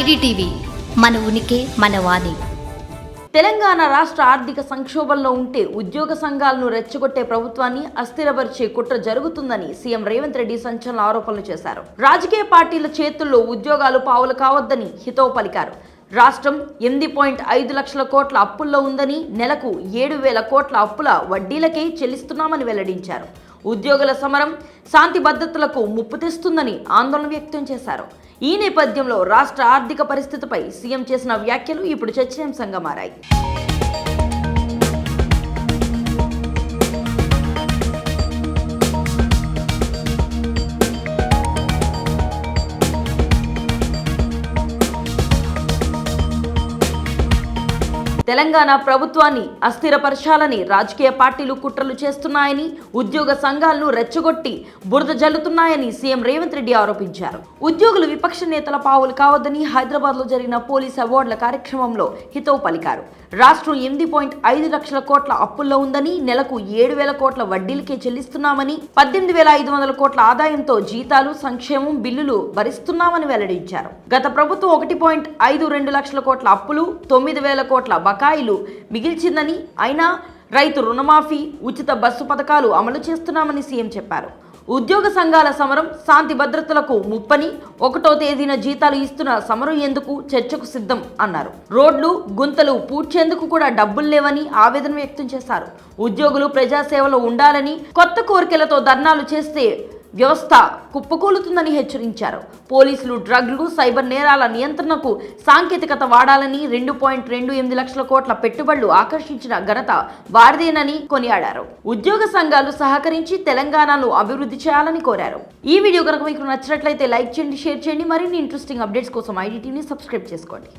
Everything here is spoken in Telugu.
ఐడిటీవీ మన ఉనికి మన వాణి. తెలంగాణ రాష్ట్ర ఆర్థిక సంక్షోభంలో ఉంటే ఉద్యోగ సంఘాలను రెచ్చగొట్టే ప్రభుత్వాన్ని అస్థిరపరిచే కుట్ర జరుగుతుందని సీఎం రేవంత్ రెడ్డి సంచలన ఆరోపణలు చేశారు. రాజకీయ పార్టీల చేతుల్లో ఉద్యోగాలు పావులు కావద్దని హితవు పలికారు. రాష్ట్రం ఎనిమిది పాయింట్ ఐదు లక్షల కోట్ల అప్పుల్లో ఉందని నెలకు ఏడు వేల కోట్ల అప్పుల వడ్డీలకే చెల్లిస్తున్నామని వెల్లడించారు. ఉద్యోగుల సమరం శాంతి భద్రతలకు ముప్పు తెస్తుందని ఆందోళన వ్యక్తం చేశారు. ఈ నేపథ్యంలో రాష్ట్ర ఆర్థిక పరిస్థితిపై సీఎం చేసిన వ్యాఖ్యలు ఇప్పుడు చర్చనీయాంశంగా మారాయి. తెలంగాణ ప్రభుత్వాన్ని అస్థిరపరచాలని రాజకీయ పార్టీలు కుట్రలు చేస్తున్నాయని ఉద్యోగ సంఘాలను రెచ్చగొట్టి బురద జల్లుతున్నాయని సీఎం రేవంత్ రెడ్డి ఆరోపించారు. ఉద్యోగులు విపక్ష నేతల పావులు కావద్దని హైదరాబాద్లో జరిగిన పోలీస్ అవార్డుల కార్యక్రమంలో హితవు పలికారు. రాష్ట్రం ఎనిమిది పాయింట్ ఐదు లక్షల కోట్ల అప్పుల్లో ఉందని నెలకు ఏడు వేల కోట్ల వడ్డీలకే చెల్లిస్తున్నామని పద్దెనిమిది వేల ఐదు వందల కోట్ల ఆదాయంతో జీతాలు సంక్షేమం బిల్లులు భరిస్తున్నామని వెల్లడించారు. గత ప్రభుత్వం ఒకటి పాయింట్ ఐదు రెండు లక్షల కోట్ల అప్పులు తొమ్మిది వేల కోట్ల బకాయిలు మిగిల్చిందని. అయినా రైతు రుణమాఫీ ఉచిత బస్సు పథకాలు అమలు చేస్తున్నామని సీఎం చెప్పారు. ఉద్యోగ సంఘాల సమరం శాంతి భద్రతలకు ముప్పని ఒకటో తేదీన జీతాలు ఇస్తున్న సమరం ఎందుకు చర్చకు సిద్ధం అన్నారు. రోడ్లు గుంతలు పూడ్చేందుకు కూడా డబ్బులు లేవని ఆవేదన వ్యక్తం చేశారు. ఉద్యోగులు ప్రజాసేవలో ఉండాలని కొత్త కోరికలతో ధర్నాలు చేస్తే వ్యవస్థ కుప్పకూలుతుందని హెచ్చరించారు. పోలీసులు డ్రగ్లు సైబర్ నేరాల నియంత్రణకు సాంకేతికత వాడాలని రెండు పాయింట్ రెండు ఎనిమిది లక్షల కోట్ల పెట్టుబడులు ఆకర్షించిన ఘనత వారిదేనని కొనియాడారు. ఉద్యోగ సంఘాలు సహకరించి తెలంగాణను అభివృద్ధి చేయాలని కోరారు. ఈ వీడియో కనుక మీకు నచ్చినట్లయితే లైక్ చేయండి షేర్ చేయండి. మరిన్ని ఇంట్రెస్టింగ్ అప్డేట్స్ కోసం ఐడిటీని సబ్స్క్రైబ్ చేసుకోండి.